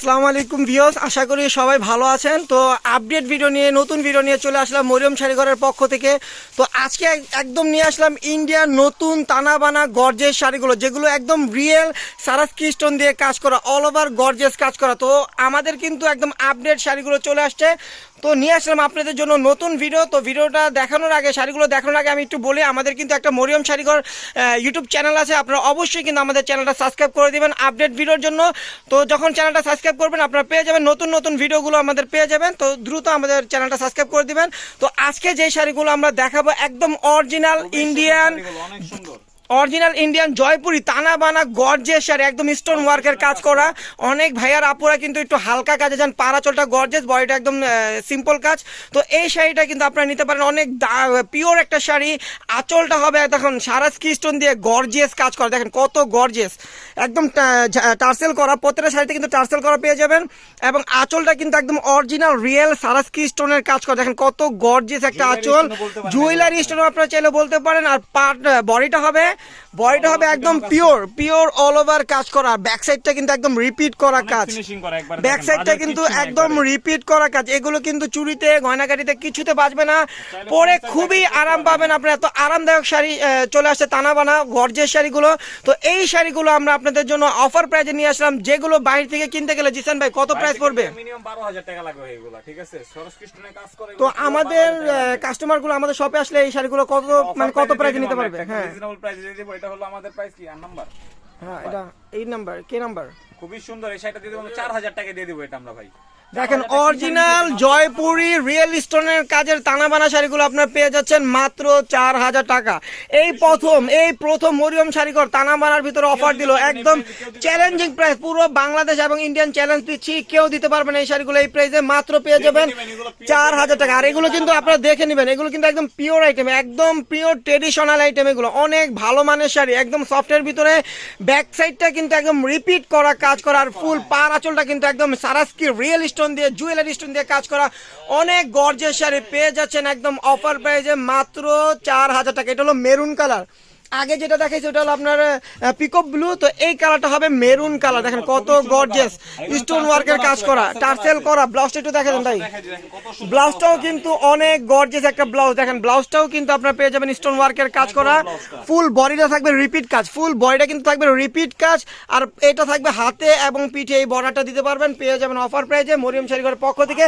আসসালামু আলাইকুম ভিওস আশা করি সবাই ভালো আছেন। তো আপডেট ভিডিও নিয়ে, নতুন ভিডিও নিয়ে চলে আসলাম মরিয়ম শাড়িঘরের পক্ষ থেকে। তো আজকে একদম নিয়ে আসলাম ইন্ডিয়ার নতুন তানাবানা গর্জেস শাড়িগুলো, যেগুলো একদম রিয়েল সারাস কিস্টন দিয়ে কাজ করা অল ওভার গর্জেস কাজ করা। তো আমাদের কিন্তু একদম আপডেট শাড়িগুলো চলে আসছে। তো নিয়ে আসলাম আপনাদের জন্য নতুন ভিডিও তো ভিডিওটা দেখানোর আগে শাড়িগুলো দেখানোর আগে আমি একটু বলি আমাদের কিন্তু একটা মরিয়ম শাড়িঘর ইউটিউব চ্যানেল আছে। আপনারা অবশ্যই কিন্তু আমাদের চ্যানেলটা সাবস্ক্রাইব করে দিবেন আপডেট ভিডিওর জন্য। তো যখন চ্যানেলটা সাবস্ক্রাইব করবেন আপনারা পেয়ে যাবেন নতুন নতুন ভিডিওগুলো আমাদের পেয়ে যাবেন। তো দ্রুত আমাদের চ্যানেলটা সাবস্ক্রাইব করে দেবেন। তো আজকে যে শাড়িগুলো আমরা দেখাবো একদম original Indian original Indian Jaipuri তানা বানা গর্জেস আর একদম স্টোন ওয়ার্কের কাজ করা। অনেক ভাইয়ার আপুরা কিন্তু একটু হালকা কাজে যান পাড়াচলটা গর্জেস বডিটা একদম সিম্পল কাজ। তো এই শাড়িটা কিন্তু আপনারা নিতে পারেন অনেক পিওর একটা শাড়ি। আঁচলটা হবে দেখুন সারা স্টোন দিয়ে গর্জিয়াস কাজ করা। দেখেন কত গর্জিয়াস একদম টার্সেল করা প্রত্যেকটা শাড়িতে কিন্তু টার্সেল করা পেয়ে যাবেন। এবং আঁচলটা কিন্তু একদম অরিজিনাল রিয়েল সারা স্টোনের কাজ করা। দেখেন কত গর্জিয়াস একটা আঁচল। জুয়েলারি স্টোন আপনারা চাইলে বলতে পারেন আর পার্ট বডিটা হবে বডিটা হবে একদম পিওর পিওর অল ওভার কাজ করা। ব্যাক সাইডটা কিন্তু একদম রিপিট করা কাজ। ফিনিশিং করা একবার ব্যাক সাইডটা কিন্তু একদম রিপিট করা কাজ। এগুলো কিন্তু চুরিতে গয়নাগাটিতে কিছুতে বাজবে না। পরে খুবই আরাম পাবেন আপনার। এত আরামদায়ক শাড়ি চলে আসছে টানা বানা গর্জের শাড়িগুলো। তো এই শাড়িগুলো আমরা আপনাদের জন্য অফার প্রাইজে নিয়ে আসলাম। যেগুলো বাইরে থেকে কিনতে গেলে জিসান ভাই কত প্রাইস পড়বে? মিনিমাম 12000 টাকা লাগবে এগুলা ঠিক আছে? সরস কৃষ্ণনের কাজ করে তো আমাদের কাস্টমারগুলো আমাদের শপে আসলে এই শাড়িগুলো কত মানে কত প্রাইজে নিতে পারবে? হ্যাঁ। প্রাইসে দিয়ে দেবো, এটা হলো আমাদের প্রাইস কি? আর নাম্বার হ্যাঁ এটা এই নাম্বার কে নাম্বার খুবই সুন্দর এই শাড়িটা দিয়ে দেব 4000 টাকা দিয়ে দেব এটা আমরা ভাই। দেখেন অরিজিনাল জয়পুরি রিয়েল স্টোনের কাজের তানাবানা শাড়িগুলো আপনারা পেয়ে যাচ্ছেন মাত্র চার হাজার টাকা। এই প্রথম এই প্রথম মরিয়ম শাড়িঘর তানাবানার ভিতরে অফার দিল একদম চ্যালেঞ্জিং প্রাইস পুরো বাংলাদেশ এবং ইন্ডিয়ান চ্যালেঞ্জ দিচ্ছি কেউ দিতে পারবে না এই শাড়িগুলো এই প্রাইসে মাত্র পেয়ে যাবেন চার হাজার টাকা। আর এগুলো কিন্তু আপনারা দেখে নেবেন এগুলো কিন্তু একদম পিওর আইটেম একদম পিওর ট্রেডিশনাল আইটেম এগুলো। অনেক ভালো মানের শাড়ি একদম সফটের ভিতরে ব্যাক সাইডটা কিন্তু একদম রিপিট করা কাজ করা আর ফুল পার আঁচলটা কিন্তু একদম সারাস্কি রিয়েল স্টোন দিয়ে জুয়েলারি স্টোন দিয়ে কাজ করা। অনেক গর্জের শাড়ি পেয়ে যাচ্ছেন একদম অফার প্রাইজে মাত্র চার হাজার টাকা। এটা হলো মেরুন কালার আগে যেটা দেখাইছে ওটা হলো আপনার পিকঅপ ব্লু তো এই কালারটা হবে মেরুন কালার দেখেন কত গর্জেস স্টোন ওয়ার্কের কাজ করা। টার্সেল করা। ব্লাউজটা একটু দেখেন সুন্দর ব্লাউজটাও কিন্তু অনেক গর্জেস একটা ব্লাউজ। দেখেন ব্লাউজটাও কিন্তু আপনার পেয়ে যাবেন স্টোন ওয়ার্কের কাজ করা। ফুল বডিটা থাকবে রিপিট কাজ। ফুল বডিটা কিন্তু থাকবে রিপিট কাজ। আর এটা থাকবে হাতে এবং পিঠে এই বর্ডারটা দিতে পারবেন। পেয়ে যাবেন অফার প্রাইজে মরিয়ম শাড়িঘরের পক্ষ থেকে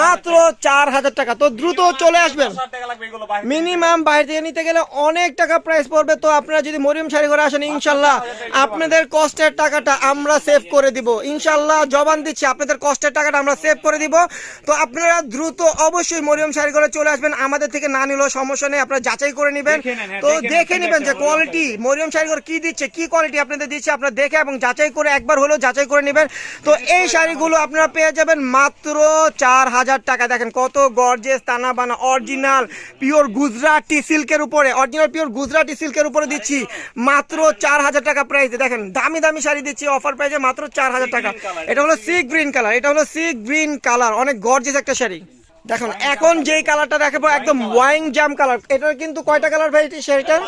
মাত্র চার হাজার টাকা। তো দ্রুত চলে আসবেন। 10000 টাকা লাগবে এগুলো বাইরে মিনিমাম বাইরে থেকে নিতে গেলে অনেক টাকা প্রাইস পড়বে। তো আপনারা যদি মরিয়ম শাড়ি ঘরে আসেন ইনশাল্লাহ আপনাদের কষ্টের টাকাটা আমরা সেভ করে দিব। ইনশাল্লাহ জবান দিচ্ছি আপনাদের কষ্টের টাকাটা আমরা সেভ করে দিব। তো আপনারা দ্রুত অবশ্যই মরিয়ম শাড়ি ঘরে চলে আসবেন। আমাদের থেকে না নিলেও সমস্যা নেই আপনারা যাচাই করে নেবেন। হ্যাঁ, তো দেখে নেবেন যে কোয়ালিটি মরিয়ম শাড়ি ঘর কি দিচ্ছে কি কোয়ালিটি আপনাদের দিচ্ছে আপনারা দেখে এবং যাচাই করে একবার হলেও যাচাই করে নেবেন। তো এই শাড়িগুলো আপনারা পেয়ে যাবেন মাত্র চার হাজার টাকা। দেখেন কত গর্জেস তানা বানা অরিজিনাল পিওর গুজরাটি সিল্কের উপরে। অরিজিনাল পিওর গুজরাটি সিল্কের উপরে দিচ্ছি মাত্র চার হাজার টাকা প্রাইসে দেখেন দামি দামি শাড়ি দিচ্ছি অফার প্রাইসে মাত্র চার হাজার টাকা। এটা হলো সি গ্রিন কালার এটা হলো সি গ্রিন কালার অনেক গর্জেস একটা শাড়ি। দেখুন এখন যেই কালারটা দেখাবো একদম ওয়াইং জাম কালার এটার কিন্তু কয়টা কালার ভাই শাড়িটার?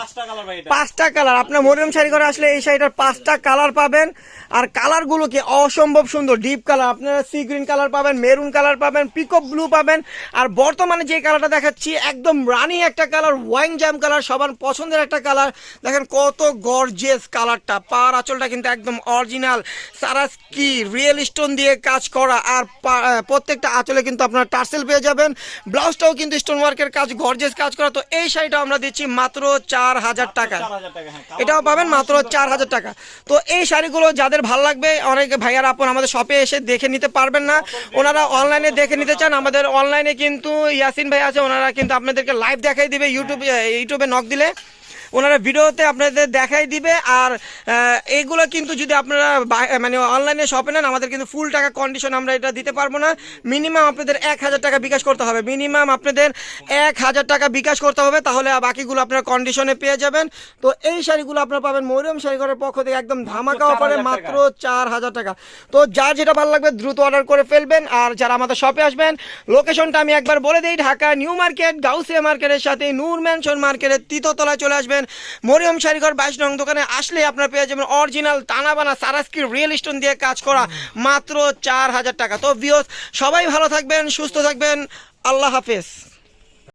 পাঁচটা কালার আপনার মরিয়ম শাড়ি করে আসলে এই শাড়িটার পাঁচটা কালার পাবেন। আর কালারগুলো কি অসম্ভব সুন্দর। ডিপ কালার আপনারা সি গ্রিন কালার পাবেন মেরুন কালার পাবেন পিকক ব্লু পাবেন। আর বর্তমানে যে কালারটা দেখাচ্ছি একদম রানি একটা কালার ওয়াইন জাম কালার সবার পছন্দের একটা কালার দেখেন কত গর্জেস কালারটা পার আঁচলটা কিন্তু একদম অরিজিনাল সারা কি রিয়েল স্টোন দিয়ে কাজ করা। আর প্রত্যেকটা আঁচলে কিন্তু আপনার টার্সেল পেয়ে যাবেন। ব্লাউজটাও কিন্তু স্টোন ওয়ার্কের কাজ গর্জেস কাজ করা। তো এই শাড়িটা আমরা দিচ্ছি মাত্র চার হাজার টাকা। 4000 টাকা হ্যাঁ এটাও পাবেন মাত্র চার হাজার টাকা। তো এই শাড়িগুলো যাদের ভালো লাগবে অনেক ভাইয়ার আপন আমাদের শপে এসে দেখে নিতে পারবেন না। ওনারা অনলাইনে দেখে নিতে চান আমাদের অনলাইনে কিন্তু ইয়াসিন ভাই আছে ওনারা কিন্তু আপনাদেরকে লাইভ দেখাই দিবে ইউটিউবে ইউটিউবে নক দিলে। ওনারা ভিডিওতে আপনাদের দেখাই দিবে আর আহ, এইগুলো কিন্তু যদি আপনারা মানে অনলাইনে শপে নেন আমাদের কিন্তু ফুল টাকা কন্ডিশন আমরা এটা দিতে পারব না। মিনিমাম আপনাদের এক হাজার টাকা বিকাশ করতে হবে। মিনিমাম আপনাদের এক হাজার টাকা বিকাশ করতে হবে তাহলে বাকিগুলো আপনার কন্ডিশনে পেয়ে যাবেন। তো এই শাড়িগুলো আপনারা পাবেন মরিয়ম শাড়িঘরের পক্ষ থেকে একদম ধামাকা অফারে মাত্র চার হাজার টাকা। তো যার যেটা ভালো লাগবে দ্রুত অর্ডার করে ফেলবেন আর যারা আমাদের শপে আসবেন লোকেশনটা আমি একবার বলে দিই ঢাকা নিউ মার্কেট গাউসিয়া মার্কেটের সাথে নূর ম্যানশন মার্কেটের তৃতীয়তলায় চলে আসবেন। যাবেন মরিয়ম শাড়িঘর বাইশ নং দোকানে আসলে আপনার পেয়ে যাবেন অরিজিনাল টানাবানা সারাস্কির রিয়েল স্টোন দিয়ে কাজ করা মাত্র চার হাজার টাকা। তো বিয়স সবাই ভালো থাকবেন সুস্থ থাকবেন। আল্লাহ হাফেজ।